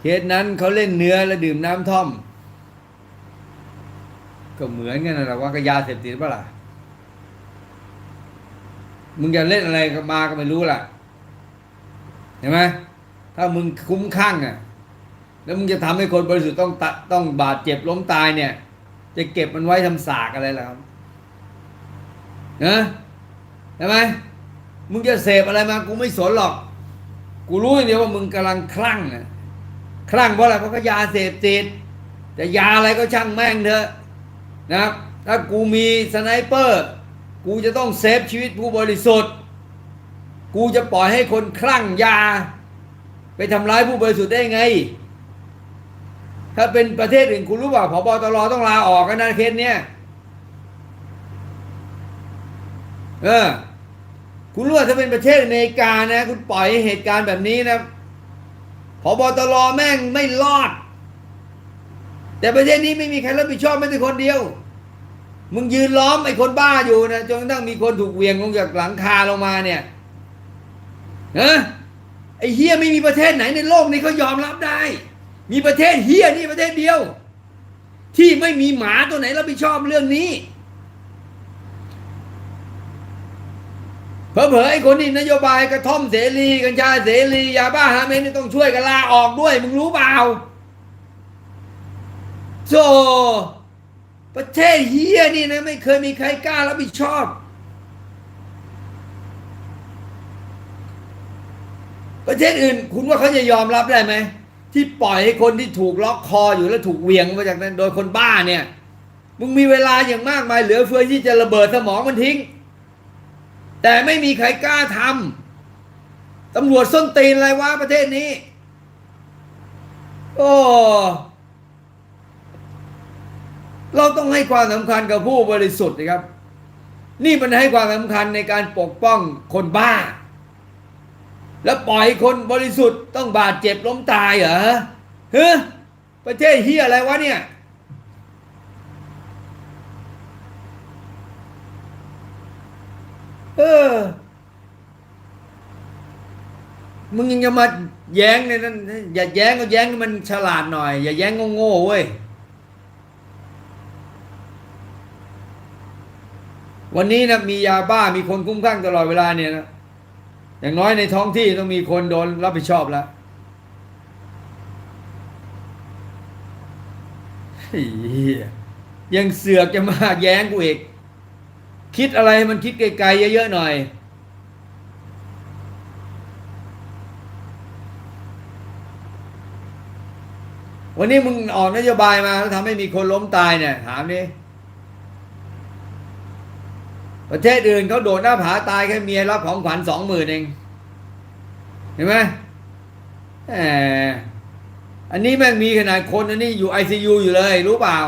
เคสนั้นเขาเล่นเนื้อแล้วดื่มน้ำท่อม ก็เหมือนกันนะว่าก็ยาเสพติดเปล่าล่ะมึงจะเล่นอะไรก็มาก็ไม่รู้ล่ะ เห็นไหมถ้ามึงคุ้มข้างอะ แล้วมึงจะทำให้คนบริสุทธิ์ต้องตะต้องบาดเจ็บล้มตายเนี่ย จะเก็บมันไว้ทำสากอะไรล่ะครับนะใช่ไหมมึงจะเสพอะไรมากูไม่สนหรอก กูรู้อย่างเดียวว่ามึงกำลังคลั่งอะ คลั่งเพราะอะไรเพราะก็ยาเสพติดแต่ยาอะไรก็ช่างแม่งเถอะนะถ้ากูมีสไนเปอร์กูจะต้องเซฟชีวิตผู้บริสุทธิ์ กูจะปล่อยให้คนคลั่งยา ไปทำร้ายผู้บริสุทธิ์ได้ไง ถ้าเป็นประเทศอื่นคุณรู้ป่าพบตรต้องลาออกกันนะเคสเนี้ยเออ คุณรู้ว่าถ้าเป็นประเทศอเมริกานะ คุณปล่อยให้เหตุการณ์แบบนี้นะ พบตรแม่งไม่รอด แต่ประเทศนี้ไม่มีใครรับผิดชอบแม้แต่คนเดียว มึงยืนล้อมไอ้คนบ้าอยู่นะจนกระทั่งมีคนถูกเวียงลงจากหลังคาลงมาเนี่ยฮะไอ้เฮียไม่มีประเทศไหนในโลกนี้เขายอมรับได้ มีประเทศเฮียนี่ประเทศเดียว ที่ไม่มีหมาตัวไหนรับผิดชอบเรื่องนี้ เผลอๆไอ้คนที่นโยบายกระท่อมเสรีกัญชาเสรียาบ้าฮาเมนนี่ต้องช่วยกันลาออกด้วย มึงรู้เปล่าโซประเทศเฮียนี่นะ ไม่เคยมีใครกล้ารับผิดชอบ ประเทศอื่น คุณว่าเขาจะยอมรับได้ไหม ที่ปล่อยให้คนที่ถูกล็อกคออยู่แล้วถูกเหวี่ยงมาจากนั้น โดยคนบ้าเนี่ย มึงมีเวลาอย่างมากมายเหลือเฟือที่จะระเบิดสมองมันทิ้ง แต่ไม่มีใครกล้าทำตำรวจส้นตีนอะไรวะประเทศนี้ โอ้ เราต้องให้ความสำคัญกับผู้บริสุทธิ์นะครับ นี่มันให้ความสำคัญในการปกป้องคนบ้า แล้วปล่อยคนบริสุทธิ์ต้องบาดเจ็บล้มตายเหรอเฮ้ประเทศเฮียอะไรวะเนี่ย เออ มึงยังจะมาแย้งในนั้นอย่าแย้งก็แย้งมันฉลาดหน่อย อย่าแย้งโง่ๆเว้ยวันนี้นะมียาบ้ามีคนคุ้มข้างตลอดเวลาเนี่ยนะอย่างน้อยในท้องที่ต้องมีคนโดนรับผิดชอบแล้วยังเสือกจะมาแย้งกูอีก คิดอะไรมันคิดไกลๆเยอะๆหน่อย วันนี้มึงออกนโยบายมาแล้วทำให้มีคนล้มตายเนี่ย ถามดิประเทศอื่นเขาโดดหน้าผาตายแค่เมียรับของขวัญสองหมื่นเอง เห็นไหมแหมอันนี้แม่งมีขนาดคนอันนี้อยู่ไอซียูอยู่เลย รู้เปล่า